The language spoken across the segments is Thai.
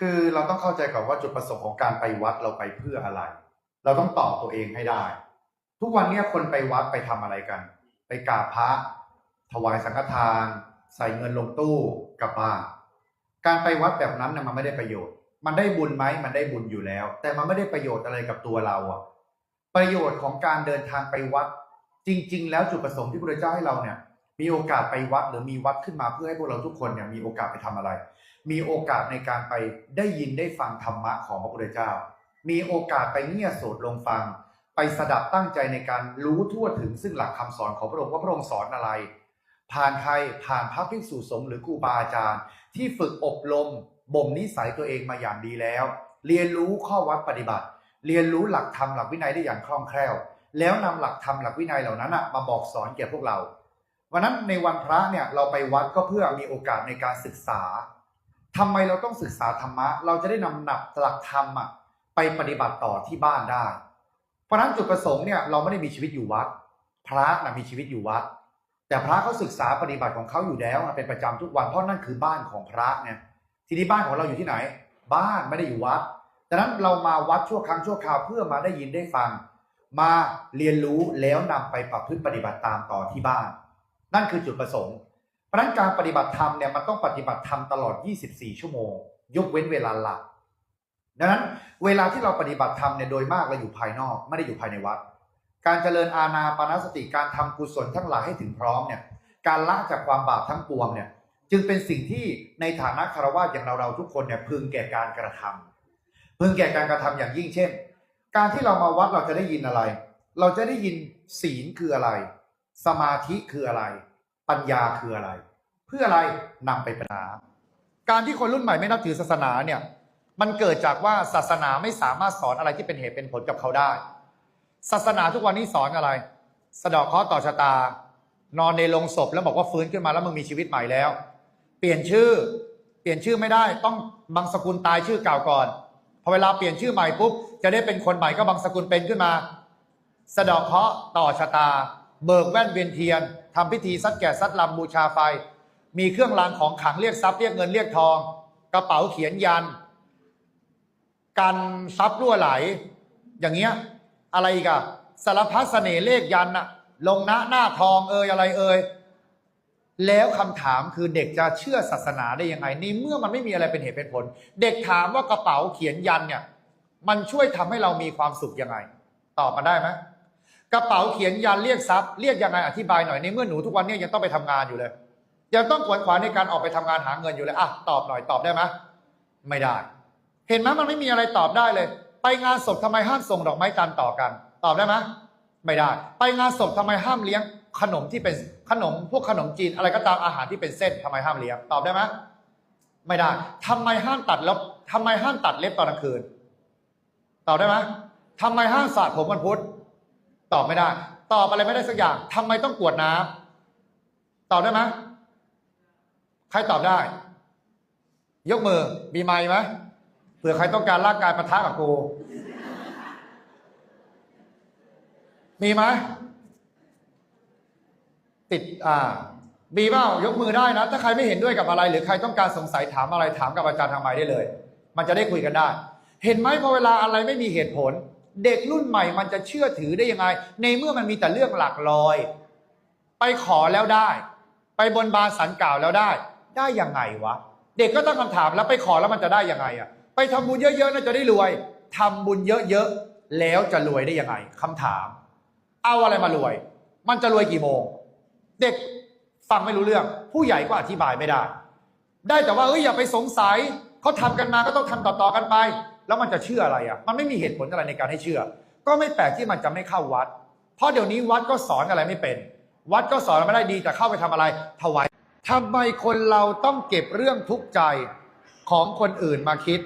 คือเราต้องเข้าใจก่อนว่าจุดประสงค์ของการไปวัดเราไปเพื่ออะไร เราต้องตอบตัวเองให้ได้ ทุกวันเนี้ยคนไปวัดไปทำอะไรกัน ไปกราบพระ ถวายสังฆทาน ใส่เงินลงตู้กลับบ้านการไปวัดแบบนั้นน่ะมันไม่ได้ประโยชน์ มันได้บุญไหมมันได้บุญอยู่แล้ว แต่มันไม่ได้ประโยชน์อะไรกับตัวเราอะประโยชน์ของการเดินทางไปวัด จริง ๆ แล้วจุดประสงค์ที่พระเจ้าให้เราเนี่ย มีโอกาสไปวัดหรือมีวัดขึ้นมาเพื่อให้พวกเราทุกคนเนี่ยมีโอกาสไปทำอะไร มีโอกาสในการไปได้ยินได้ฟังธรรมะของพระพุทธเจ้า มีโอกาสไปเงี่ยโสดลงฟัง ไปสดับตั้งใจในการรู้ทั่วถึงซึ่งหลักคำสอนของพระองค์ว่าพระองค์สอนอะไร ผ่านใครผ่านพระภิกษุสงฆ์หรือครูบาอาจารย์ ที่ฝึกอบรมบ่มนิสัยตัวเองมาอย่างดีแล้ว เรียนรู้ข้อวัดปฏิบัติ เรียนรู้หลักธรรมหลักวินัยได้อย่างคล่องแคล่ว แล้วนำหลักธรรมหลักวินัยเหล่านั้นอะมาบอกสอนแก่พวกเราวันนั้นในวันพระเนี่ยเราไปวัดก็เพื่อมีโอกาสในการศึกษา ทำไมเราต้องศึกษาธรรมะ เราจะได้นำหนักหลักธรรมอะไปปฏิบัติต่อที่บ้านได้ เพราะนั้นจุดประสงค์เนี่ยเราไม่ได้มีชีวิตอยู่วัด พระนะมีชีวิตอยู่วัด แต่พระเขาศึกษาปฏิบัติของเขาอยู่แล้วเป็นประจำทุกวันเพราะนั่นคือบ้านของพระเนี่ยทีนี้บ้านของเราอยู่ที่ไหน บ้านไม่ได้อยู่วัดดังนั้นเรามาวัดชั่วครั้งชั่วคราวเพื่อมาได้ยินได้ฟัง มาเรียนรู้แล้วนำไปประพฤติปฏิบัติตามต่อที่บ้าน นั่นคือจุดประสงค์ เพราะนั้นการปฏิบัติธรรมเนี่ยมันต้องปฏิบัติธรรมตลอด 24 ชั่วโมง ยกเว้นเวลาหลับดังนั้นเวลาที่เราปฏิบัติธรรมเนี่ยโดยมากเราอยู่ภายนอก ไม่ได้อยู่ภายในวัด การเจริญอาณาปานสติการทำกุศลทั้งหลายให้ถึงพร้อมเนี่ยการละจากความบาปทั้งปวงเนี่ยจึงเป็นสิ่งที่ในฐานะคารวะอย่างเราเราๆทุกคนเนี่ยพึงแก่การกระทำพึงแก่การกระทำอย่างยิ่งเช่น การที่เรามาวัดเราจะได้ยินอะไร เราจะได้ยินศีลคืออะไร สมาธิคืออะไร ปัญญาคืออะไร เพื่ออะไรนำไปปฏิบัติการที่คนรุ่นใหม่ไม่นับถือศาสนาเนี่ยมันเกิดจากว่าศาสนาไม่สามารถสอนอะไรที่เป็นเหตุเป็นผลกับเขาได้ ศาสนาทุกวันนี้สอนอะไร สะดอกเคราะห์ต่อชะตา นอนในโลงศพแล้วบอกว่าฟื้นขึ้นมาแล้วมึงมีชีวิตใหม่แล้ว เปลี่ยนชื่อ เปลี่ยนชื่อไม่ได้ ต้องบางสกุลตายชื่อเก่าก่อนพอเวลาเปลี่ยนชื่อใหม่ปุ๊บจะได้เป็นคนใหม่ก็บางสกุลเป็นขึ้นมา สะดอกเคราะต่อชะตา เบิกแว่นเวียนเทียน ทำพิธีซัดแก่ซัดลำบูชาไฟ มีเครื่องรางของขลังเรียกทรัพย์เรียกเงินเรียกทอง กระเป๋าเขียนยัน กันทรัพย์รั่วไหล อย่างเงี้ยอะไรอีกอะสารพัดเสน่ห์เลขยันอะลงหน้าหน้าทองเอยอะไรเอยแล้วคำถามคือเด็กจะเชื่อศาสนาได้ยังไงในเมื่อมันไม่มีอะไรเป็นเหตุเป็นผล เด็กถามว่ากระเป๋าเขียนยันเนี่ย มันช่วยทำให้เรามีความสุขยังไง ตอบมาได้ไหม กระเป๋าเขียนยันเรียกทรัพย์เรียกยังไงอธิบายหน่อยในเมื่อหนูทุกวันนี้ยังต้องไปทำงานอยู่เลย ยังต้องขวนขวายในการออกไปทำงานหาเงินอยู่เลยอะตอบหน่อยตอบได้ไหมไม่ได้ เห็นไหมมันไม่มีอะไรตอบได้เลย ไปงานศพทำไมห้ามส่งดอกไม้จันต่อกัน ตอบได้ไหมไม่ได้ ไปงานศพทำไมห้ามเลี้ยง ขนมที่เป็นขนมพวกขนมจีนอะไรก็ตามอาหารที่เป็นเส้นทำไมห้ามเลี้ยงตอบได้ไหมไม่ได้ทำไมห้ามตัดเล็บทำไมห้ามตัดเล็บตอนกลางคืน ตอบได้ไหมทำไมห้ามสระผมวันพุธ ตอบไม่ได้ ตอบอะไรไม่ได้สักอย่างทำไมต้องกวดน้ำตอบได้ไหมใครตอบได้ ยกมือมีไมค์ไหมเผื่อใครต้องการร่างกายปะทะกับกูมีไหมติดอ่ามีเปล่ายกมือได้นะ ถ้าใครไม่เห็นด้วยกับอะไร หรือใครต้องการสงสัยถามอะไรถามกับอาจารย์ทางไมค์ได้เลย มันจะได้คุยกันได้ เห็นไหมพอเวลาอะไรไม่มีเหตุผล เด็กรุ่นใหม่มันจะเชื่อถือได้ยังไง ในเมื่อมันมีแต่เรื่องหลักลอย ไปขอแล้วได้ ไปบนบานสันกล่าวแล้วได้ ได้ยังไงวะ เด็กก็ตั้งคำถามแล้วไปขอแล้วมันจะได้ยังไงอะไปทำบุญเยอะๆน่าจะได้รวยทำบุญเยอะๆแล้วจะรวยได้ยังไงคำถาม เอาอะไรมารวย มันจะรวยกี่โมง เด็กฟังไม่รู้เรื่อง ผู้ใหญ่ก็อธิบายไม่ได้ ได้แต่ว่าเอ้ยอย่าไปสงสัยเขาทำกันมาก็ต้องทำต่อๆกันไป แล้วมันจะเชื่ออะไรอะ มันไม่มีเหตุผลอะไรในการให้เชื่อ ก็ไม่แปลกที่มันจะไม่เข้าวัด เพราะเดี๋ยวนี้วัดก็สอนอะไรไม่เป็น วัดก็สอนไม่ได้ดีแต่เข้าไปทำอะไร ถวายทำไมคนเราต้องเก็บเรื่องทุกข์ใจของคนอื่นมาคิด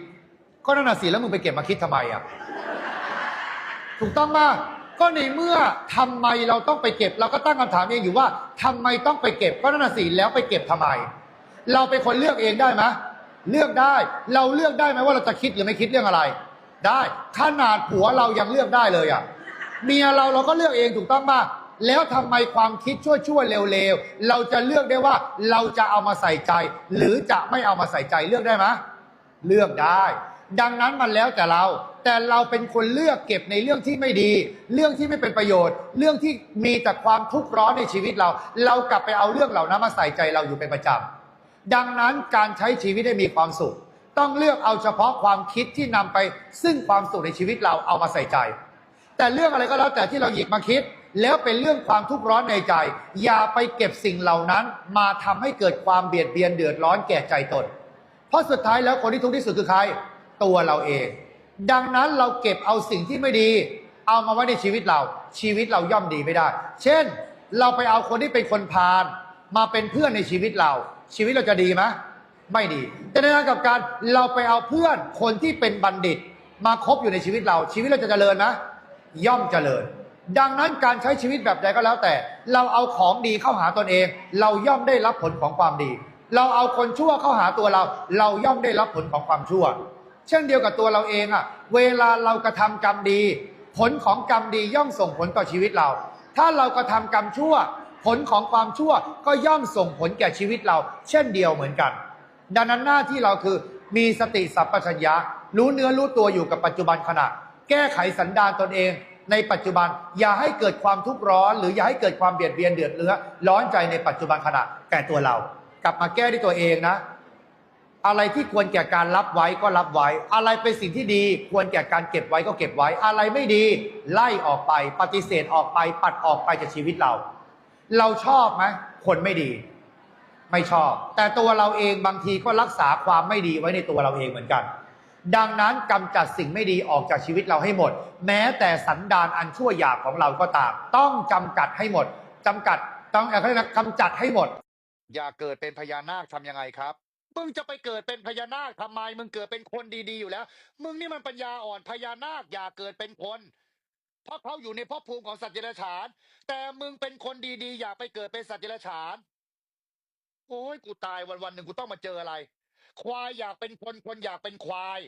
ก็นั่นน่ะสิแล้วมึงไปเก็บมาคิดทำไมอะ ถูกต้องมากก็ในเมื่อทำไมเราต้องไปเก็บ เราก็ตั้งคำถามเองอยู่ว่าทำไมต้องไปเก็บก็นั่นนะสิแล้วไปเก็บทำไม เราเป็นคนเลือกเองได้ไหม เลือกได้ เราเลือกได้ไหมว่าเราจะคิดหรือไม่คิดเรื่องอะไร ได้ขนาดผัวเรายังเลือกได้เลยอะเมียเราเราก็เลือกเองถูกต้องป่ะแล้วทำไมความคิดชั่วๆเร็วๆเราจะเลือกได้ว่าเราจะเอามาใส่ใจ หรือจะไม่เอามาใส่ใจเลือกได้ไหมเลือกได้ ดังนั้นมันแล้วแต่เรา แต่เราเป็นคนเลือกเก็บในเรื่องที่ไม่ดี เรื่องที่ไม่เป็นประโยชน์ เรื่องที่มีแต่ความทุกข์ร้อนในชีวิตเรา เรากลับไปเอาเรื่องเหล่านั้นมาใส่ใจเราอยู่เป็นประจำ ดังนั้นการใช้ชีวิตให้มีความสุข ต้องเลือกเอาเฉพาะความคิดที่นำไปซึ่งความสุขในชีวิตเราเอามาใส่ใจ แต่เรื่องอะไรก็แล้วแต่ที่เราหยิบมาคิด แล้วเป็นเรื่องความทุกข์ร้อนในใจ อย่าไปเก็บสิ่งเหล่านั้นมาทำให้เกิดความเบียดเบียนเดือดร้อนแก่ใจตน เพราะสุดท้ายแล้วคนที่ทุกข์ที่สุดคือใคร ตัวเราเอง ดังนั้นเราเก็บเอาสิ่งที่ไม่ดี เอามาไว้ในชีวิตเรา ชีวิตเราย่อมดีไม่ได้ เช่น เราไปเอาคนที่เป็นคนพาล มาเป็นเพื่อนในชีวิตเรา ชีวิตเราจะดีไหมไม่ดี แต่ในทางกับการเราไปเอาเพื่อนคนที่เป็นบัณฑิต มาคบอยู่ในชีวิตเรา ชีวิตเราจะเจริญไหมย่อมเจริญ ดังนั้นการใช้ชีวิตแบบใดก็แล้วแต่ เราเอาของดีเข้าหาตนเอง เราย่อมได้รับผลของความดี เราเอาคนชั่วเข้าหาตัวเรา เราย่อมได้รับผลของความชั่ว เช่นเดียวกับตัวเราเองอะเวลาเรากระทำกรรมดี ผลของกรรมดีย่อมส่งผลต่อชีวิตเรา ถ้าเรากระทำกรรมชั่ว ผลของความชั่วก็ย่อมส่งผลแก่ชีวิตเรา เช่นเดียวเหมือนกัน ดังนั้นหน้าที่เราคือมีสติสัพพัญญะ รู้เนื้อรู้ตัวอยู่กับปัจจุบันขณะ แก้ไขสันดานตนเอง ในปัจจุบันอย่าให้เกิดความทุกข์ร้อน หรืออย่าให้เกิดความเบียดเบียนเดือดเรื้อร้อนใจในปัจจุบันขณะแก่ตัวเรา กลับมาแก้ที่ตัวเองนะอะไรที่ควรแก่การรับไว้ก็รับไว้ อะไรเป็นสิ่งที่ดีควรแก่การเก็บไว้ก็เก็บไว้ อะไรไม่ดี ไล่ออกไป ปฏิเสธออกไป ปัดออกไปจากชีวิตเรา เราชอบไหมคนไม่ดี ไม่ชอบ แต่ตัวเราเองบางทีก็รักษาความไม่ดีไว้ในตัวเราเองเหมือนกัน ดังนั้นกำจัดสิ่งไม่ดีออกจากชีวิตเราให้หมด แม้แต่สันดานอันชั่วหยาบของเราก็ตาม ต้องจำกัดให้หมดจำกัดต้องอะไรนะกำจัดให้หมด อย่าเกิดเป็นพญานาคทำยังไงครับมึงจะไปเกิดเป็นพญานาคทำไม มึงเกิดเป็นคนดีๆอยู่แล้ว มึงนี่มันปัญญาอ่อนพญานาคอย่าเกิดเป็นคน เพราะเขาอยู่ในภพภูมิของสัตว์เดรัจฉาน แต่มึงเป็นคนดีๆ อย่าไปเกิดเป็นสัตว์เดรัจฉาน โอ้ยกูตายวันวันๆหนึ่งกูต้องมาเจออะไร ควายอยากเป็นคนคนอยากเป็นควาย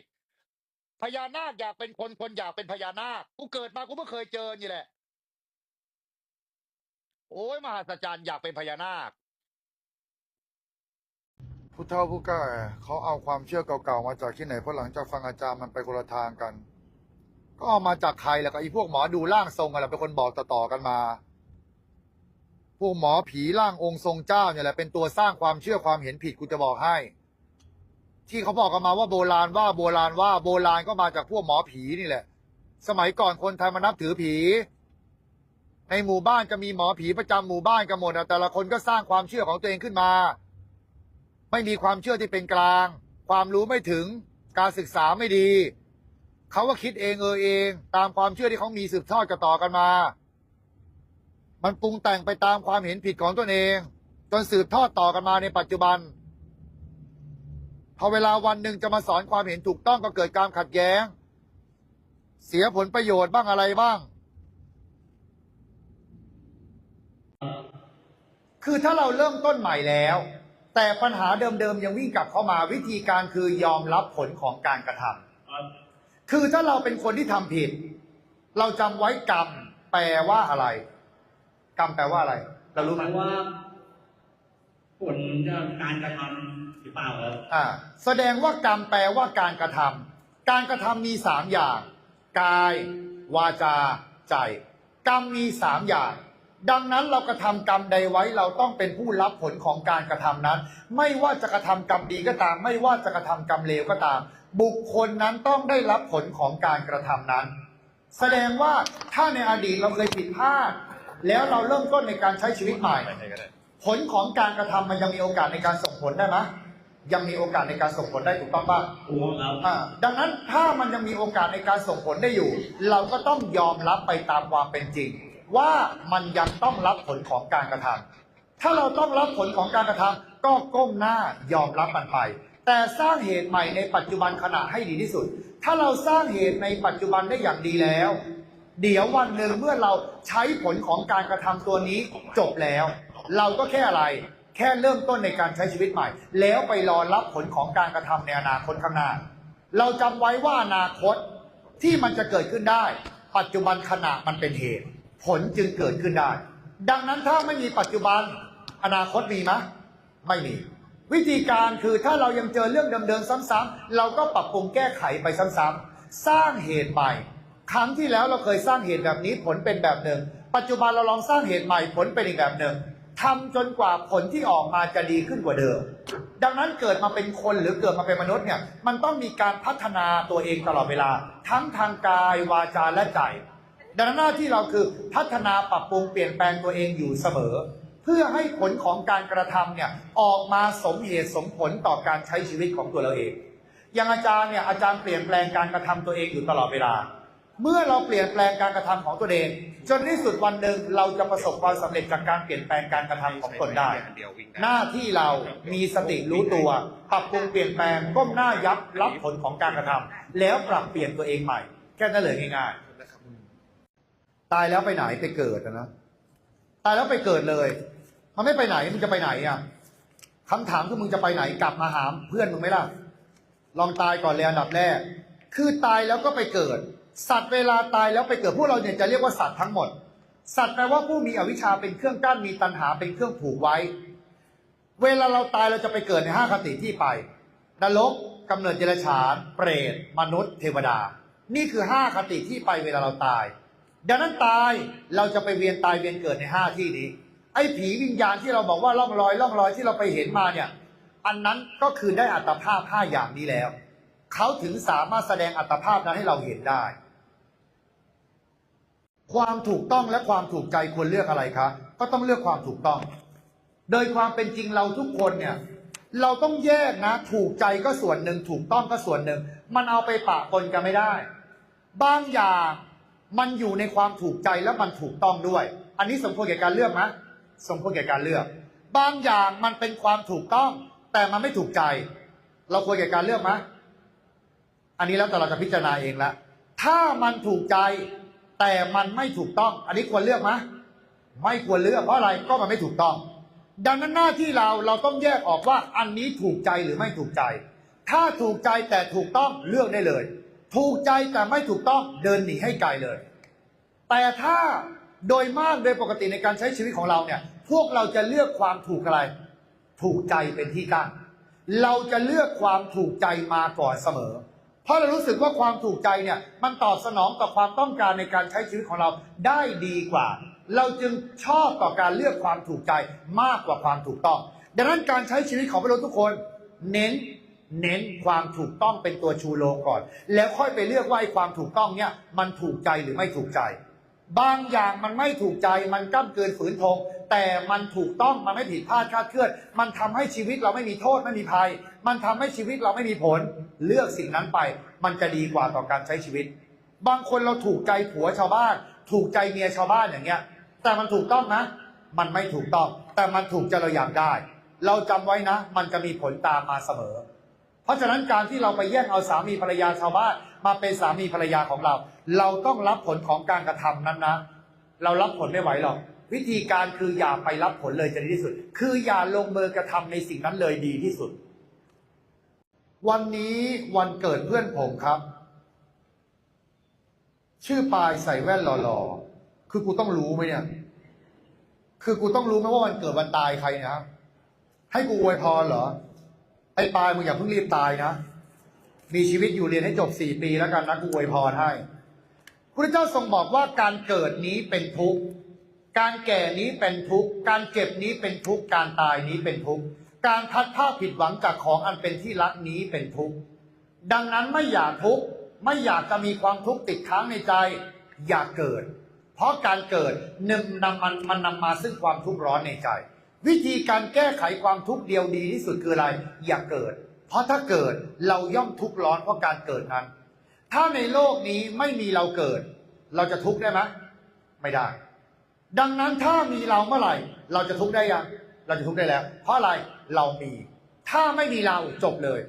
พญานาคอยากเป็นคนคนอยากเป็นพญานาค กูเกิดมากูเพิ่เคยเจอนี่แหละ โอ้ยมหัศจรรย์อยากเป็นพญานาคผู้เฒ่าผู้แก่เขาเอาความเชื่อเก่าๆมาจากที่ไหนเพราะหลังจากฟังอาจารย์มันไปคนละทางกัน ก็มาจากใครแล้วก็ไอีพวกหมอดูร่างทรงอะไรเป็นคนบอกต่อๆกันมา พวกหมอผีร่างองค์ทรงเจ้าเนี่ยแหละเป็นตัวสร้างความเชื่อความเห็นผิดกูจะบอกให้ ที่เขาบอกกันมาว่าโบราณว่าโบราณว่าโบราณก็มาจากพวกหมอผีนี่แหละ สมัยก่อนคนไทยมานับถือผี ในหมู่บ้านจะมีหมอผีประจำหมู่บ้านกันหมดอะแต่ละคนก็สร้างความเชื่อของตัวเองขึ้นมา ไม่มีความเชื่อที่เป็นกลาง ความรู้ไม่ถึงการศึกษาไม่ดี เขาก็คิดเองเออเอง ตามความเชื่อที่เขามีสืบทอดกันต่อกันมา มันปรุงแต่งไปตามความเห็นผิดของตนเอง จนสืบทอดต่อกันมาในปัจจุบัน พอเวลาวันหนึ่งจะมาสอนความเห็นถูกต้องก็เกิดการขัดแย้ง เสียผลประโยชน์บ้างอะไรบ้าง คือถ้าเราเริ่มต้นใหม่แล้ว แต่ปัญหาเดิมๆยังวิ่งกลับเข้ามาวิธีการคือยอมรับผลของการกระทำ คือถ้าเราเป็นคนที่ทำผิด เราจำไว้กรรมแปลว่าอะไร กรรมแปลว่าอะไร เรารู้ไหมหยว่าผลจากการกระทำหรือเปล่าครับอ่า แสดงว่ากรรมแปลว่าการกระทำการกระทำมีสามอย่าง กาย วาจา ใจ กรรมมีสามอย่างดังนั้นเรากระทำกรรมใดไว้เราต้องเป็นผู้รับผลของการกระทำนั้น ไม่ว่าจะกระทำกรรมดีก็ตาม ไม่ว่าจะกระทำกรรมเลวก็ตาม บุคคลนั้นต้องได้รับผลของการกระทำนั้น แสดงว่าถ้าในอดีตเราเคยผิดพลาด แล้วเราเริ่มต้นในการใช้ชีวิตใหม่ ผลของการกระทำมันยังมีโอกาสในการส่งผลได้ไหมยังมีโอกาสในการส่งผลได้ถูกต้องป่ะถูกครับดังนั้นถ้ามันยังมีโอกาสในการส่งผลได้อยู่ เราก็ต้องยอมรับไปตามความเป็นจริง ว่ามันยังต้องรับผลของการกระทำถ้าเราต้องรับผลของการกระทำก็ก้มหน้ายอมรับมันไป แต่สร้างเหตุใหม่ในปัจจุบันขณะให้ดีที่สุด ถ้าเราสร้างเหตุในปัจจุบันได้อย่างดีแล้ว เดี๋ยววันหนึ่งเมื่อเราใช้ผลของการกระทำตัวนี้จบแล้ว เราก็แค่อะไร แค่เริ่มต้นในการใช้ชีวิตใหม่ แล้วไปรอรับผลของการกระทำในอนาคตข้างหน้า เราจำไว้ว่าอนาคตที่มันจะเกิดขึ้นได้ ปัจจุบันขณะมันเป็นเหตุ ผลจึงเกิดขึ้นได้ ดังนั้นถ้าไม่มีปัจจุบัน อนาคตมีไหมไม่มี วิธีการคือถ้าเรายังเจอเรื่องเดิมๆซ้ำๆเราก็ปรับปรุงแก้ไขไปซ้ำๆสร้างเหตุใหม่ ครั้งที่แล้วเราเคยสร้างเหตุแบบนี้ผลเป็นแบบหนึ่ง ปัจจุบันเราลองสร้างเหตุใหม่ผลเป็นอีกแบบหนึ่งทำจนกว่าผลที่ออกมาจะดีขึ้นกว่าเดิม ดังนั้นเกิดมาเป็นคนหรือเกิดมาเป็นมนุษย์เนี่ยมันต้องมีการพัฒนาตัวเองตลอดเวลา ทั้งทางกายวาจาและใจดังนั้นหน้าที่เราคือพัฒนาปรับปรุงเปลี่ยนแปลงตัวเองอยู่เสมอ พื่อให้ผลของการกระทำเนี่ยออกมาสมเหตุสมผลต่อการใช้ชีวิตของตัวเราเอง อย่างอาจารย์เนี่ยอาจารย์เปลี่ยนแปลงการกระทำตัวเองอยู่ตลอดเวลา เมื่อเราเปลี่ยนแปลงการกระทำของตัวเอง จนที่สุดวันหนึ่งเราจะประสบความสำเร็จจากการเปลี่ยนแปลงการกระทำของตนได้ หน้าที่เรามีสติรู้ตัวปรับปรุงเปลี่ยนแปลงก้มหน้ายับรับผลของการกระทำแล้วปรับเปลี่ยนตัวเองใหม่ แค่นั้นเลยง่ายๆตายแล้วไปไหนไปเกิดอะนะตายแล้วไปเกิดเลย มันไม่ไปไหนมึงจะไปไหนอะคำถามคือมึงจะไปไหนกลับมาหามเพื่อนมึงไหมล่ะ ลองตายก่อนเลยอันดับแรก คือตายแล้วก็ไปเกิด สัตว์เวลาตายแล้วไปเกิดพวกเราเนี่ยจะเรียกว่าสัตว์ทั้งหมด สัตว์แปลว่าผู้มีอวิชชาเป็นเครื่องกั้นมีตัณหาเป็นเครื่องผูกไว้ เวลาเราตายเราจะไปเกิดในห้าคติที่ไปนรกกำเนิดเดรัจฉาน เปรต มนุษย์ เทวดา นี่คือห้าคติที่ไปเวลาเราตาย ดังนั้นตายเราจะไปเวียนตายเวียนเกิดในห้าที่นี้ ไอ้ผีวิญญาณที่เราบอกว่าล่องลอยล่องลอยที่เราไปเห็นมาเนี่ย อันนั้นก็คือได้อัตภาพห้าอย่างนี้แล้ว เขาถึงสามารถแสดงอัตภาพนั้นให้เราเห็นได้ ความถูกต้องและความถูกใจควรเลือกอะไรคะก็ต้องเลือกความถูกต้อง โดยความเป็นจริงเราทุกคนเนี่ย เราต้องแยกนะ ถูกใจก็ส่วนหนึ่ง ถูกต้องก็ส่วนหนึ่ง มันเอาไปปะปนกันไม่ได้ บางอย่างมันอยู่ในความถูกใจและมันถูกต้องด้วย อันนี้สมควรแก่การเลือกไหม สมควรแก่การเลือก บางอย่างมันเป็นความถูกต้อง แต่มันไม่ถูกใจ เราควรแก่การเลือกไหมอันนี้แล้วแต่เราจะพิจารณาเองละถ้ามันถูกใจแต่มันไม่ถูกต้อง อันนี้ควรเลือกไหมไม่ควรเลือกเพราะอะไรก็มันไม่ถูกต้อง ดังนั้นหน้าที่เราเราต้องแยกออกว่าอันนี้ถูกใจหรือไม่ถูกใจ ถ้าถูกใจแต่ถูกต้องเลือกได้เลย ถูกใจแต่ไม่ถูกต้องเดินหนีให้ไกลเลย แต่ถ้า โดยมากโดยปกติในการใช้ชีวิตของเราเนี่ย พวกเราจะเลือกความถูกอะไร ถูกใจเป็นที่ตั้งเราจะเลือกความถูกใจมาก่อนเสมอ เพราะเรารู้สึกว่าความถูกใจเนี่ยมันตอบสนองต่อความต้องการในการใช้ชีวิตของเราได้ดีกว่า เราจึงชอบต่อการเลือกความถูกใจมากกว่าความถูกต้อง ดังนั้นการใช้ชีวิตของพวกเราทุกคน เน้นเน้นความถูกต้องเป็นตัวชูโรงก่อน แล้วค่อยไปเลือกว่าความถูกต้องเนี่ยมันถูกใจหรือไม่ถูกใจ บางอย่างมันไม่ถูกใจมันก้ำเกินฝืนทงแต่มันถูกต้องมันไม่ผิดพลาดคาดเคลื่อน มันทำให้ชีวิตเราไม่มีโทษไม่มีภัย มันทำให้ชีวิตเราไม่มีผล เลือกสิ่งนั้นไป มันจะดีกว่าต่อการใช้ชีวิต บางคนเราถูกใจผัวชาวบ้าน ถูกใจเมียชาวบ้านอย่างเงี้ย แต่มันถูกต้องนะ มันไม่ถูกต้อง แต่มันถูกใจเราอยากได้ เราจำไว้นะ มันจะมีผลตามมาเสมอ เพราะฉะนั้นการที่เราไปแย่งเอาสามีภรรยาชาวบ้านมาเป็นสามีภรรยาของเรา เราต้องรับผลของการกระทำนั้นนะ เรารับผลไม่ไหวหรอกวิธีการคืออย่าไปรับผลเลยจะดีที่สุด คืออย่าลงมือกระทำในสิ่งนั้นเลยดีที่สุด วันนี้วันเกิดเพื่อนผมครับ ชื่อปายใส่แว่นหล่อๆคือกูต้องรู้ไหมเนี่ย คือกูต้องรู้ไหมว่าวันเกิดวันตายใครนะให้กูอวยพรเหรอ ไอ้ปายมึงอย่าเพิ่งรีบตายนะ มีชีวิตอยู่เรียนให้จบสี่ปีแล้วกันนะกูอวยพรให้พระเจ้าทรงบอกว่าการเกิดนี้เป็นทุกข์ การแก่นี้เป็นทุกข์ การเจ็บนี้เป็นทุกข์ การตายนี้เป็นทุกข์ การพัดผ้าผิดหวังจากของอันเป็นที่รักนี้เป็นทุกข์ ดังนั้นไม่อยากทุกข์ ไม่อยากจะมีความทุกข์ติดค้างในใจ อย่าเกิด เพราะการเกิดหนึ่งนำมันมันนำมาซึ่งความทุกข์ร้อนในใจ วิธีการแก้ไขความทุกข์เดียวดีที่สุดคืออะไร อย่าเกิด เพราะถ้าเกิดเราย่อมทุกข์ร้อนเพราะการเกิดนั้น ถ้าในโลกนี้ไม่มีเราเกิด เราจะทุกข์ได้ไหมไม่ได้ ดังนั้นถ้ามีเราเมื่อไหร่ เราจะทุกข์ได้ยังเราจะทุกข์ได้แล้ว เพราะอะไรเรามี ถ้าไม่มีเราจบเลย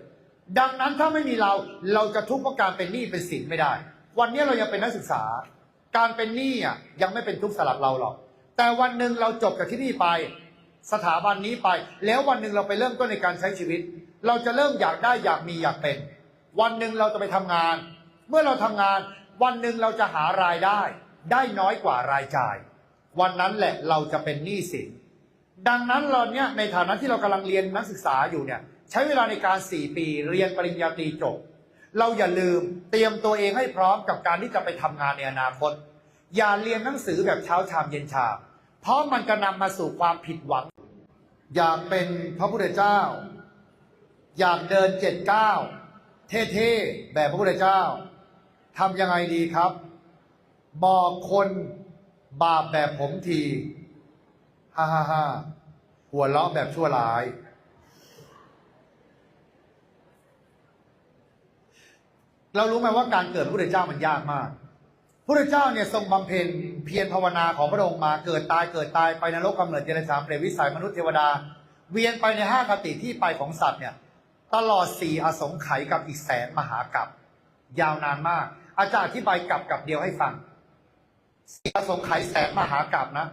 ดังนั้นถ้าไม่มีเราเราจะทุกข์เพราะการเป็นหนี้เป็นสินไม่ได้ วันนี้เรายังเป็นนักศึกษา การเป็นหนี้อะยังไม่เป็นทุกข์สำหรับเราหรอกแต่วันหนึ่งเราจบจากที่นี่ไป สถาบันนี้ไป แล้ววันหนึ่งเราไปเริ่มต้นในการใช้ชีวิต เราจะเริ่มอยากได้อยากมีอยากเป็น วันหนึ่งเราจะไปทำงาน เมื่อเราทำงาน วันหนึ่งเราจะหารายได้ ได้น้อยกว่ารายจ่าย วันนั้นแหละเราจะเป็นหนี้สินดังนั้นเราเนี่ยในฐานะที่เรากำลังเรียนนักศึกษาอยู่เนี่ยใช้เวลาในการ4ปีเรียนปริญญาตรีจบ เราอย่าลืมเตรียมตัวเองให้พร้อมกับการที่จะไปทำงานในอนาคต อย่าเรียนหนังสือแบบเช้าชามเย็นชามเพราะมันจะนำมาสู่ความผิดหวัง อยากเป็นพระพุทธเจ้า อยากเดินเจ็ดเก้าเท่ๆแบบพระพุทธเจ้าทำยังไงดีครับ บอกคนบาปแบบผมทีฮ่าฮ่าฮ่าหัวเราะแบบชั่วร้าย เรารู้ไหมว่าการเกิดพระพุทธเจ้ามันยากมาก พระเจ้าเนี่ยทรงบำเพ็ญเพียรภาวนาของพระองค์มาเกิดตายเกิดตายไปนรกกำเนิดเจริญสามเปรตวิสัยมนุษย์เทวดา เวียนไปในห้าคติที่ไปของสัตว์เนี่ยตลอดสี่อสงไขยกับอีกแสนมหากับ ยาวนานมาก อาจารย์อธิบายกับกับเดียวให้ฟังสี่อสงไขยแสนมหากับนะ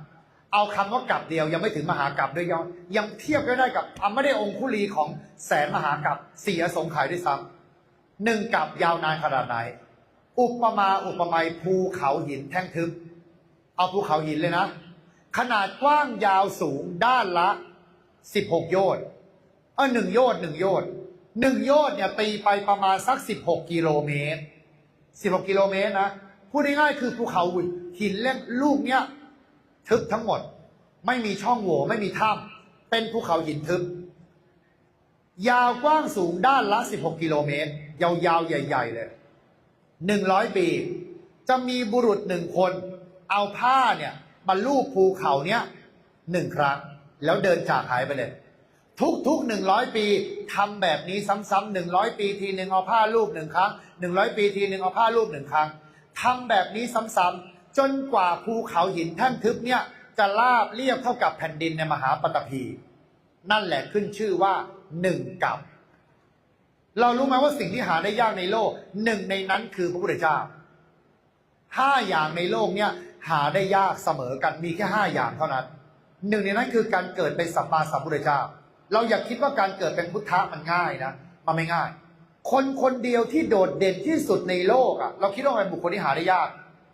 เอาคำว่ากับเดียวยังไม่ถึงมหากับด้วยยังยังเทียบไม่ได้กับอะไม่ได้องคุลีของแสนมหากับสี่อสงไขยด้วยซ้ำหนึ่งกับยาวนานขนาดไหน อุปมาอุปไมยภูเขาหินแท่งทึบ เอาภูเขาหินเลยนะ ขนาดกว้างยาวสูงด้านละสิบหกโยชน์เออหนึ่งโยชน์หนึ่งโยชน์หนึ่งโยชน์เนี่ยตีไปประมาณสักสิบหกกิโลเมตรสิบหกกิโลเมตรนะพูดง่ายๆคือภูเขาหินเล่นลูกเนี้ยทึบทั้งหมด ไม่มีช่องโหว่ไม่มีถ้ำเป็นภูเขาหินทึบ ยาวกว้างสูงด้านละ 16 กิโลเมตร ยาวๆ ใหญ่ ๆ เลย 100ปี จะมีบุรุษหนึ่งคน เอาผ้าเนี่ยมาลูบภูเขาเนี้ยหนึ่งครั้ง แล้วเดินจากหายไปเลย ทุกๆหนึ่งร้อยปีทำแบบนี้ซ้ำๆหนึ่งร้อยปีทีหนึ่งเอาผ้าลูบหนึ่งครั้งหนึ่งร้อยปีทีหนึ่งเอาผ้าลูบหนึ่งครั้งทำแบบนี้ซ้ำๆจนกว่าภูเขาหินแท่งทึบเนี่ยจะราบเรียบเท่ากับแผ่นดินในมหาปฐพีนั่นแหละขึ้นชื่อว่าหนึ่งกับ เรารู้ไหมว่าสิ่งที่หาได้ยากในโลกหนึ่งในนั้นคือพระพุทธเจ้าห้าอย่างในโลกเนี่ยหาได้ยากเสมอกันมีแค่ห้าอย่างเท่านั้นหนึ่งในนั้นคือการเกิดเป็นสัมมาสัมพุทธเจ้า เราอย่าคิดว่าการเกิดเป็นพุทธะมันง่ายนะมันไม่ง่าย คนคนเดียวที่โดดเด่นที่สุดในโลกอะเราคิดว่าเป็นบุคคลที่หาได้ยาก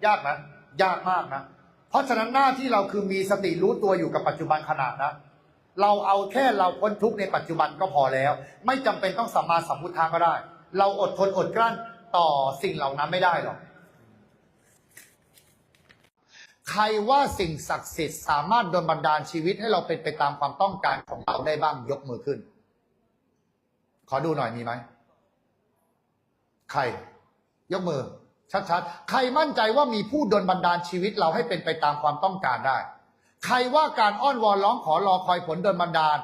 ยากนะยากมากนะเพราะฉะนั้นหน้าที่เราคือมีสติรู้ตัวอยู่กับปัจจุบันขณะนะ เราเอาแค่เราพ้นทุกข์ในปัจจุบันก็พอแล้ว ไม่จำเป็นต้องสัมมาสัมพุทธะก็ได้ เราอดทนอดกลั้นต่อสิ่งเหล่านั้นไม่ได้หรอกใครว่าสิ่งศักดิ์สิทธิ์สามารถดลบันดาลชีวิตให้เราเป็นไปตามความต้องการของเราได้บ้างยกมือขึ้น ขอดูหน่อยมีไหม ใคร ยกมือ ชัดๆ ใครมั่นใจว่ามีผู้ดลบันดาลชีวิตเราให้เป็นไปตามความต้องการได้ ใครว่าการอ้อนวอนร้องขอรอคอยผลดลบันดาล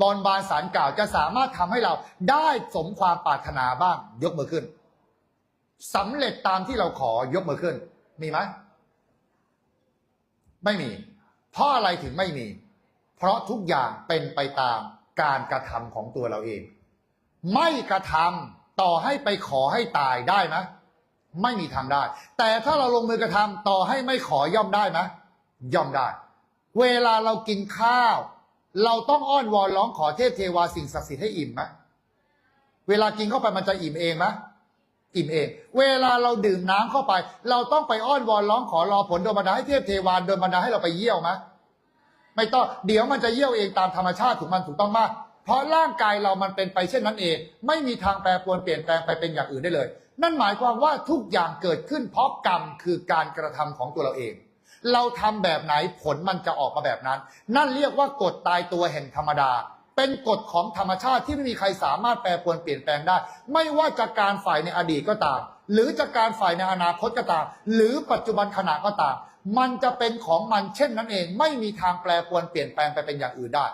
บอนบานสารกล่าวจะสามารถทำให้เราได้สมความปรารถนาบ้าง ยกมือขึ้นสำเร็จตามที่เราขอยกมือขึ้น มีไหมไม่มี เพราะอะไรถึงไม่มี เพราะทุกอย่างเป็นไปตามการกระทำของตัวเราเอง ไม่กระทำต่อให้ไปขอให้ตายได้ไหมไม่มีทางได้ แต่ถ้าเราลงมือกระทำต่อให้ไม่ขอย่อมได้ไหมย่อมได้ เวลาเรากินข้าว เราต้องอ้อนวอนร้องขอเทพเทวาสิ่งศักดิ์สิทธิ์ให้อิ่มไหมเวลากินเข้าไปมันจะอิ่มเองไหมอิ่มเอง เวลาเราดื่มน้ำเข้าไป เราต้องไปอ้อนวอนร้องขอรอผลโดนบันดาลให้เทพเทวาโดนบันดาลให้เราไปเยี่ยวไหมไม่ต้องเดี๋ยวมันจะเยี่ยวเองตามธรรมชาติถูกมันถูกต้องมากเพราะร่างกายเรามันเป็นไปเช่นนั้นเอง ไม่มีทางแปรปรวนเปลี่ยนแปลงไปเป็นอย่างอื่นได้เลย นั่นหมายความว่าทุกอย่างเกิดขึ้นเพราะกรรมคือการกระทำของตัวเราเอง เราทำแบบไหนผลมันจะออกมาแบบนั้น นั่นเรียกว่ากฎตายตัวแห่งธรรมดา เป็นกฎของธรรมชาติที่ไม่มีใครสามารถแปรปรวนเปลี่ยนแปลงได้ ไม่ว่าจะการฝ่ายในอดีตก็ตาม หรือจะการฝ่ายในอนาคตก็ตาม หรือปัจจุบันขณะก็ตาม มันจะเป็นของมันเช่นนั้นเอง ไม่มีทางแปรปรวนเปลี่ยนแปลงไปเป็นอย่างอื่นได้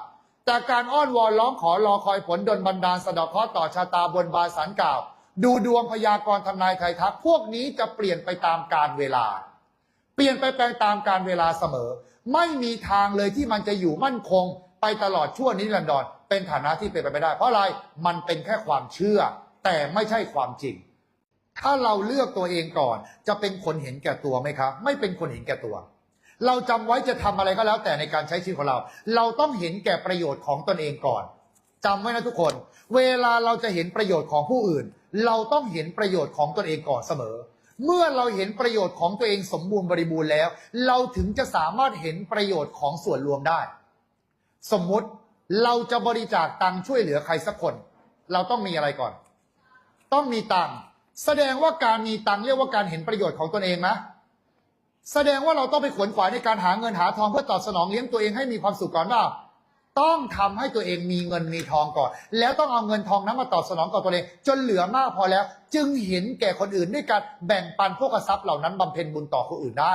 แต่การอ้อนวอนร้องขอรอคอยผลดลบันดาลสะดอกเคราะห์ต่อชะตาบนบาสารกล่าว ดูดวงพยากรณ์ทำนายไทยทักพวกนี้จะเปลี่ยนไปตามกาลเวลา เปลี่ยนไปแปลงตามการเวลาเสมอ ไม่มีทางเลยที่มันจะอยู่มั่นคง ไปตลอดชั่วนิรันดรเป็นฐานะที่เป็นไปไม่ได้ เพราะอะไรมันเป็นแค่ความเชื่อ แต่ไม่ใช่ความจริง ถ้าเราเลือกตัวเองก่อน จะเป็นคนเห็นแก่ตัวไหมครับไม่เป็นคนเห็นแก่ตัว เราจำไว้จะทำอะไรก็แล้ว แต่ในการใช้ชีวิตของเรา เราต้องเห็นแก่ประโยชน์ของตนเองก่อนจำไว้นะทุกคน เวลาเราจะเห็นประโยชน์ของผู้อื่น เราต้องเห็นประโยชน์ของตนเองก่อนเสมอ เมื่อเราเห็นประโยชน์ของตัวเองสมบูรณ์บริบูรณ์แล้ว เราถึงจะสามารถเห็นประโยชน์ของส่วนรวมได้ สมมุติเราจะบริจาคตังค์ช่วยเหลือใครสักคน เราต้องมีอะไรก่อน ต้องมีตังค์แสดงว่าการมีตังค์เรียกว่าการเห็นประโยชน์ของตนเองไหมแสดงว่าเราต้องไปขวนขวายในการหาเงินหาทองเพื่อตอบสนองเลี้ยงตัวเองให้มีความสุขก่อนเปล่า ต้องทำให้ตัวเองมีเงินมีทองก่อน แล้วต้องเอาเงินทองนั้นมาตอบสนองกับตัวเอง จนเหลือมากพอแล้ว จึงเห็นแก่คนอื่นด้วยการแบ่งปันพวกทรัพย์เหล่านั้นบำเพ็ญบุญต่อคนอื่นได้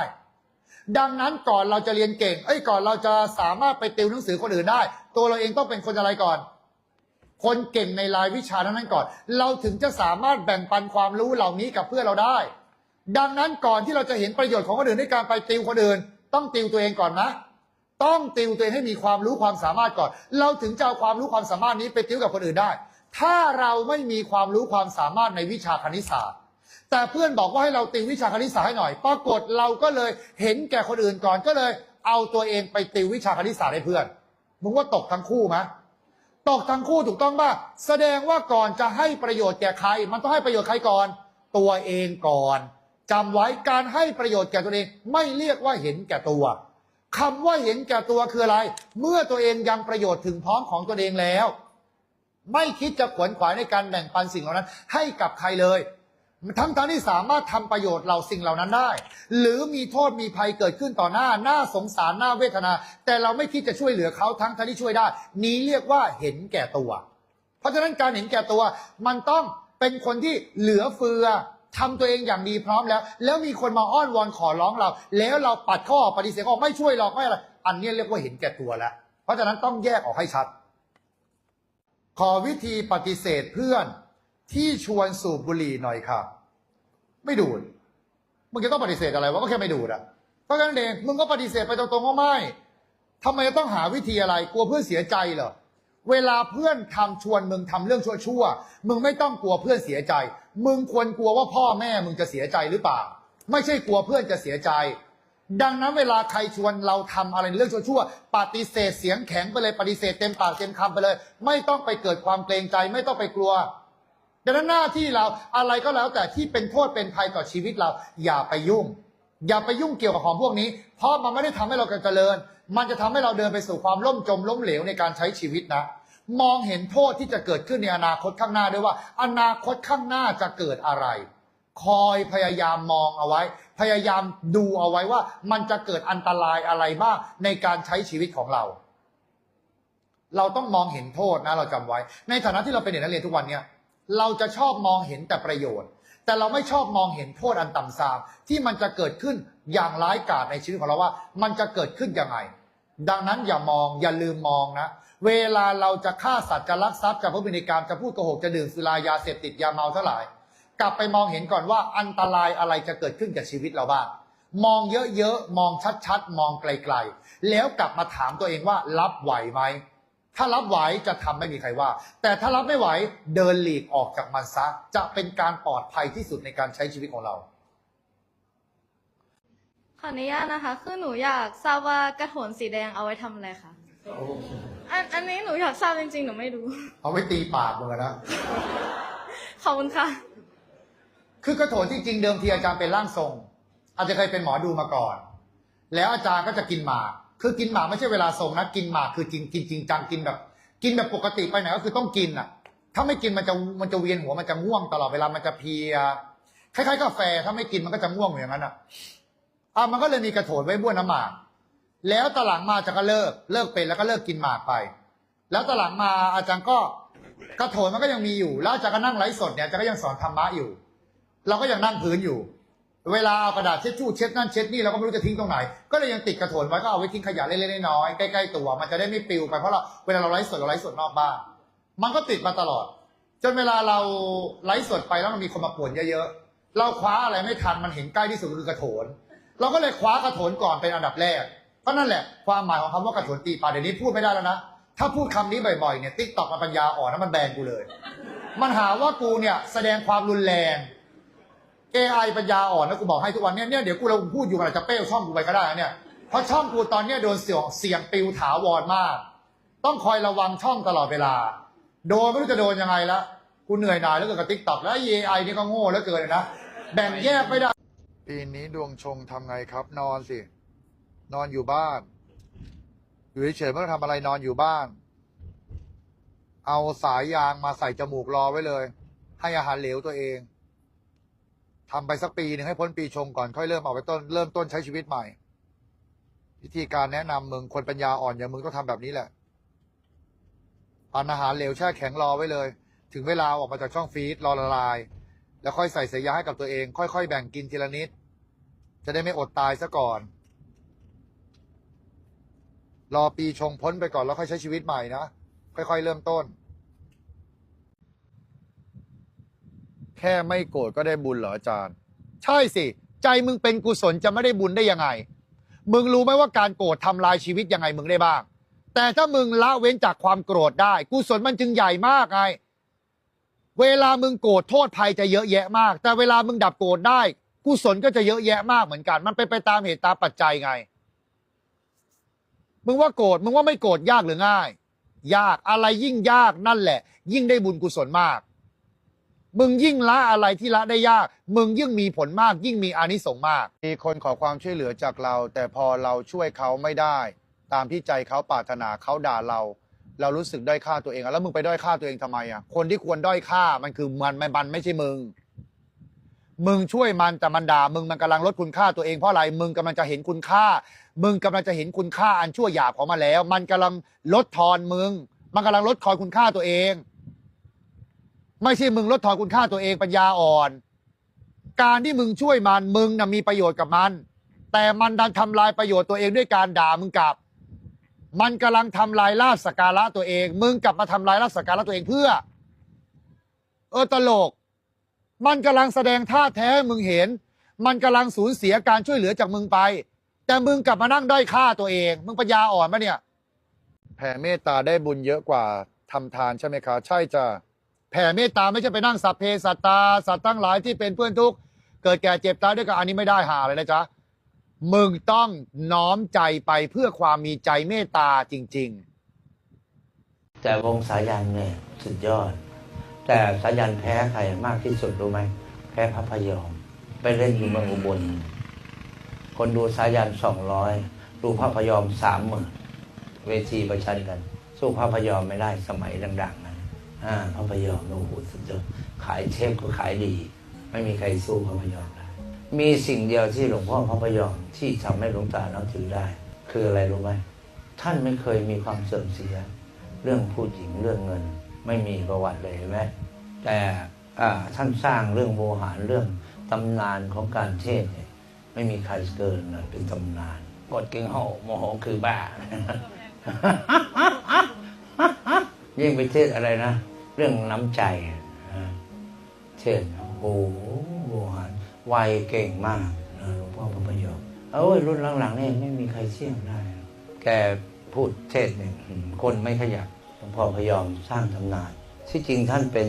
ดังนั้นก่อนเราจะเรียนเก่ง เอ้ยก่อนเราจะสามารถไปติวหนังสือคนอื่นได้ ตัวเราเองต้องเป็นคนอะไรก่อน คนเก่งในรายวิชานั้นก่อน เราถึงจะสามารถแบ่งปันความรู้เหล่านี้กับเพื่อนเราได้ ดังนั้นก่อนที่เราจะเห็นประโยชน์ของคนอื่นในการไปติวคนอื่น ต้องติวตัวเองก่อนนะ ต้องติวตัวเองให้มีความรู้ความสามารถก่อน เราถึงจะเอาความรู้ความสามารถนี้ไปติวกับคนอื่นได้ ถ้าเราไม่มีความรู้ความสามารถในวิชาคณิตศาสตร์ แต่เพื่อนบอกว่าให้เราติววิชาคณิตศาสตร์ให้หน่อย ปรากฏเราก็เลยเห็นแก่คนอื่นก่อนก็เลย เอาตัวเองไปติววิชาคณิตศาสตร์ให้เพื่อน มึงว่าตกทั้งคู่ไหมตกทั้งคู่ถูกต้องป่ะแสดงว่าก่อนจะให้ประโยชน์แก่ใคร มันต้องให้ประโยชน์ใครก่อน ตัวเองก่อนจำไว้การให้ประโยชน์แก่ตัวเองไม่เรียกว่าเห็นแก่ตัว คำว่าเห็นแก่ตัวคืออะไร เมื่อตัวเองยังประโยชน์ถึงพร้อมของตัวเองแล้ว ไม่คิดจะขวนขวายในการแบ่งปันสิ่งเหล่านั้น ให้กับใครเลย ทั้งทั้งที่สามารถทำประโยชน์เหล่าสิ่งเหล่านั้นได้ หรือมีโทษมีภัยเกิดขึ้นต่อหน้าหน้าสงสารหน้าเวทนา แต่เราไม่คิดจะช่วยเหลือเขาทั้งทั้งที่ช่วยได้ นี้เรียกว่าเห็นแก่ตัว เพราะฉะนั้นการเห็นแก่ตัว มันต้องเป็นคนที่เหลือเฟือ ทำตัวเองอย่างดีพร้อมแล้ว แล้วมีคนมาอ้อนวอนขอร้องเรา แล้วเราปัดข้อปฏิเสธออกไม่ช่วยหรอกไม่อะไรอันนี้เรียกว่าเห็นแก่ตัวแล้ว เพราะฉะนั้นต้องแยกออกให้ชัด ขอวิธีปฏิเสธเพื่อนที่ชวนสูบบุหรี่หน่อยค่ะ ไม่ดูดมึงจะต้องปฏิเสธอะไรวะก็แค่ไม่ดูดอะเพราะฉะนั้นเองมึงก็ปฏิเสธไปตรงๆว่าไม่ทำไมจะต้องหาวิธีอะไรกลัวเพื่อนเสียใจเหรอเวลาเพื่อนทำชวนมึงทำเรื่องชั่วๆ มึงไม่ต้องกลัวเพื่อนเสียใจ มึงควรกลัวว่าพ่อแม่มึงจะเสียใจหรือเปล่า ไม่ใช่กลัวเพื่อนจะเสียใจ ดังนั้นเวลาใครชวนเราทำอะไรเรื่องชั่วๆปฏิเสธเสียงแข็งไปเลยปฏิเสธเต็มปากเต็มคำไปเลย ไม่ต้องไปเกิดความเกรงใจ ไม่ต้องไปกลัวดังนั้นหน้าที่เราอะไรก็แล้วแต่ที่เป็นโทษเป็นภัยต่อชีวิตเรา อย่าไปยุ่ง อย่าไปยุ่งเกี่ยวกับของพวกนี้ เพราะมันไม่ได้ทำให้เราเจริญ มันจะทำให้เราเดินไปสู่ความล่มจมล้มเหลวในการใช้ชีวิตนะ มองเห็นโทษที่จะเกิดขึ้นในอนาคตข้างหน้าด้วยว่า อนาคตข้างหน้าจะเกิดอะไร คอยพยายามมองเอาไว้ พยายามดูเอาไว้ว่า มันจะเกิดอันตรายอะไรบ้างในการใช้ชีวิตของเรา เราต้องมองเห็นโทษนะเราจำไว้ ในฐานะที่เราเป็นเด็กนักเรียนทุกวันเนี้ยเราจะชอบมองเห็นแต่ประโยชน์ แต่เราไม่ชอบมองเห็นโทษอันต่ำทรามที่มันจะเกิดขึ้นอย่างร้ายกาจในชีวิตของเราว่า มันจะเกิดขึ้นยังไง ดังนั้นอย่ามองอย่าลืมมองนะ เวลาเราจะฆ่าสัตว์จะลักทรัพย์จะพูดในการจะพูดโกหกจะดื่มสุรายาเสพติดยาเมาทั้งหลาย กลับไปมองเห็นก่อนว่าอันตรายอะไรจะเกิดขึ้นกับชีวิตเราบ้างมองเยอะๆมองชัดๆมองไกลๆ แล้วกลับมาถามตัวเองว่ารับไหวไหมถ้ารับไหวจะทำไม่มีใครว่า แต่ถ้ารับไม่ไหวเดินหลีกออกจากมันซะจะเป็นการปลอดภัยที่สุดในการใช้ชีวิตของเราขออนุญาตนะคะ คือหนูอยากทราบว่ากระโถนสีแดงเอาไว้ทำอะไรคะ อันอันนี้หนูอยากทราบจริงๆ หนูไม่รู้ เอาไว้ตีปากมึงอะนะ ขอบคุณค่ะ คือกระโถนจริงๆ เดิมทีอาจารย์เป็นร่างทรง อาจจะเคยเป็นหมอดูมาก่อน แล้วอาจารย์ก็จะกินหมาก คือกินหมากไม่ใช่เวลาทรงนะ กินหมากคือกินกินจริงจังกินแบบ กินแบบปกติไปไหนก็คือต้องกินอะ ถ้าไม่กินมันจะมันจะเวียนหัวมันจะง่วงตลอดเวลา มันจะเพลีย คล้ายๆกาแฟ ถ้าไม่กินมันก็จะง่วงอย่างนั้นอะ อะมันก็เลยมีกระโถนไว้บ้วนน้ำหมาก แล้วตอนหลังมาอาจารย์ก็เลิก เลิกเป็นแล้วก็เลิกกินหมากไป แล้วตอนหลังมาอาจารย์ก็กระโถนมันก็ยังมีอยู่ แล้วอาจารย์ก็นั่งไลฟ์สดเนี่ยอาจารย์ก็ยังสอนธรรมะอยู่ เราก็ยังนั่งพื้นอยู่ เวลาเอากระดาษเช็ดชู่เช็ดนั่นเช็ดนี่เราก็ไม่รู้จะทิ้งตรงไหน ก็เลยยังติดกระโถนไว้ก็เอาไว้ทิ้งขยะเล็กๆน้อยๆใกล้ๆตัว มันจะได้ไม่ปลิวไปเพราะเราเวลาเราไลฟ์สดเราไลฟ์สดนอกบ้าน มันก็ติดมาตลอด จนเวลาเราไลฟ์สดไปแล้วมันมีคนมาป่วนเยอะๆ เราคว้าอะไรไม่ทันมันเห็นใกล้ที่สุดคือกระโถน เราก็เลยคว้ากระโถนก่อนเป็นอันดับแรก เพราะนั่นแหละความหมายของคำว่ากระโถนตีปลาเดี๋ยวนี้พูดไม่ได้แล้วนะ ถ้าพูดคำนี้บ่อยๆเนี่ยติ๊กตอกมาปัญญาอ่อนนะมันแบนกูเลย มันหาว่ากูเนี่ยแสดงความรุนแรง AI ปัญญาอ่อนนะกูบอกให้ทุกวันเนี้ยเนี่ยเดี๋ยวกูเราพูดอยู่มันอาจจะเป้ลช่องกูไปก็ได้นะเนี่ยเพราะช่องกูตอนเนี้ยโดนเสียงเสียงปิวถาวรมาก ต้องคอยระวังช่องตลอดเวลา โดนไม่รู้จะโดนยังไงละกูเหนื่อยหน่ายแล้วเกิดกับทิกตอกแล้ว AI นี่ก็โง่แล้วเกินนะแบ่งแยกไม่ได้ ปีนี้ดวงชงทำไงครับนอนสิ นอนอยู่บ้าน อยู่เฉยๆไม่ต้องทำอะไรนอนอยู่บ้าน เอาสายยางมาใส่จมูกรอไว้เลย ให้อาหารเหลวตัวเองทำไปสักปีหนึ่งให้พ้นปีชงก่อนค่อยเริ่มออกไปต้นเริ่มต้นใช้ชีวิตใหม่ วิธีการแนะนำมึงคนปัญญาอ่อนอย่างมึงต้องทำแบบนี้แหละปันอาหารเหลวแช่แข็งรอไว้เลย ถึงเวลาออกมาจากช่องฟรีซรอละลาย แล้วค่อยใส่สายยาให้กับตัวเอง ค่อยๆ แบ่งกินทีละนิด จะได้ไม่อดตายซะก่อน รอปีชงพ้นไปก่อนแล้วค่อยใช้ชีวิตใหม่นะ ค่อยๆ เริ่มต้น แค่ไม่โกรธก็ได้บุญเหรออาจารย์ ใช่สิ ใจมึงเป็นกุศลจะไม่ได้บุญได้ยังไง มึงรู้ไหมว่าการโกรธทำลายชีวิตยังไงมึงได้บ้าง แต่ถ้ามึงละเว้นจากความโกรธได้ กุศลมันจึงใหญ่มากไง เวลามึงโกรธโทษภัยจะเยอะแยะมาก แต่เวลามึงดับโกรธได้ กุศลก็จะเยอะแยะมากเหมือนกัน มันเป็นไปตามเหตุตามปัจจัยไง มึงว่าโกรธมึงว่าไม่โกรธยากหรือง่าย ยากอะไรยิ่งยากนั่นแหละ ยิ่งได้บุญกุศลมาก มึงยิ่งละอะไรที่ละได้ยาก มึงยิ่งมีผลมาก ยิ่งมีอานิสงส์มาก มีคนขอความช่วยเหลือจากเรา แต่พอเราช่วยเขาไม่ได้ ตามที่ใจเขาปรารถนาเขาด่าเรา เรารู้สึกด้อยค่าตัวเองอะแล้วมึงไปด้อยค่าตัวเองทำไมอะคนที่ควรด้อยค่ามันคือมันมันมันไม่ใช่มึง มึงช่วยมันแต่มันด่ามึงมันกำลังลดคุณค่าตัวเองเพราะอะไรมึงกำลังจะเห็นคุณค่า มึงกำลังจะเห็นคุณค่าอันชั่วหยาบของมันแล้ว มันกำลังลดทอนมึง มันกำลังลดทอนคุณค่าตัวเอง ไม่ใช่มึงลดทอนคุณค่าตัวเองปัญญาอ่อน การที่มึงช่วยมันมึงน่ะมีประโยชน์กับมัน แต่มันดันทำลายประโยชน์ตัวเองด้วยการด่ามึงกลับ มันกำลังทำลายลาสการะตัวเอง มึงกลับมาทำลายลาสกการะตัวเองเพื่อ เออตลก มันกำลังแสดงท่าแท้ให้มึงเห็น มันกำลังสูญเสียการช่วยเหลือจากมึงไป แต่มึงกลับมานั่งด้อยค่าตัวเอง มึงปัญญาอ่อนปะเนี่ย แผ่เมตตาได้บุญเยอะกว่าทำทานใช่ไหมคะ ใช่จ้ะแผ่เมตตาไม่ใช่ไปนั่งสัพเพสัตตาสัตว์ทั้งหลายที่เป็นเพื่อนทุกข์เกิดแก่เจ็บตายด้วยกันอันนี้ไม่ได้หาเลยนะจ๊ะมึงต้องน้อมใจไปเพื่อความมีใจเมตตาจริง ๆ แต่วงสายันเนี่ยสุดยอด แต่สายันแพ้ใครมากที่สุดรู้ไหม แพ้พระพยอม ไปเล่นอยู่เมืองอุบล คนดูสายันสองร้อยดูพระพยอมสามหมื่นเวทีประชันกัน สู้พระพยอมไม่ได้สมัยดัง ๆนะอ่าพระพยอมโอ้โหสุดยอดขายเทปก็ขายดี ไม่มีใครสู้พระพยอมได้มีสิ่งเดียวที่หลวงพ่อพระพยอมที่ทำให้หลวงตานับถือได้ คืออะไรรู้ไหมท่านไม่เคยมีความเสื่อมเสีย เรื่องผู้หญิงเรื่องเงิน ไม่มีประวัติเลยเห็นไหม แต่ท่านสร้างเรื่องโวหารเรื่องตำนานของการเทศเนี่ยไม่มีใครเกินเลยเป็นตำนานกดเก่งโหโมโหคือบ้า ยิ่งไปเทศอะไรนะ เรื่องน้ำใจเทศโอ้โหโวหารไวเก่งมากหลวงพ่อพระพยอมเอ้ยรุ่นหลังๆนี่ไม่มีใครเชี่ยงได้ แกพูดเทศเนี่ยคนไม่ขยับหลวงพ่อพยอมสร้างตำนาน ที่จริงท่านเป็น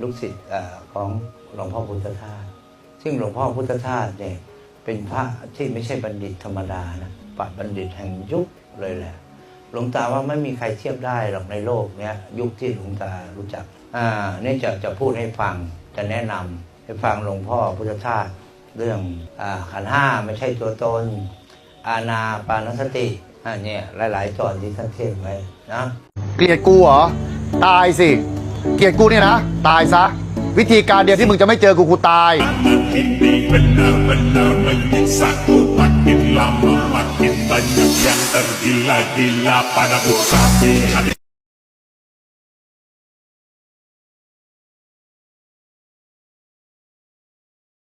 ลูกศิษย์ของหลวงพ่อพุทธทาสซึ่งหลวงพ่อพุทธทาสเนี่ยเป็นพระที่ไม่ใช่บัณฑิตธรรมดานะปัดบัณฑิตแห่งยุคเลยแหละหลวงตาว่าไม่มีใครเทียบได้หรอกในโลกเนี้ยยุคที่หลวงตารู้จัก อ่านี่จะจะพูดให้ฟังจะแนะนำให้ฟังหลวงพ่อพุทธทาสเรื่องอ่าขันห้าไม่ใช่ตัวตน อาณาปานสติอ่าเนี่ยหลาย ๆ ตอนที่ท่านเทศไว้นะ เกลียดกูเหรอ ตายสิ เกลียดกูเนี่ยนะ ตายซะ วิธีการเดียวที่มึงจะไม่เจอกูกูตาย Ini benar-benar menyiksaku Makin lama makin banyak yang tergila-gila pada sapi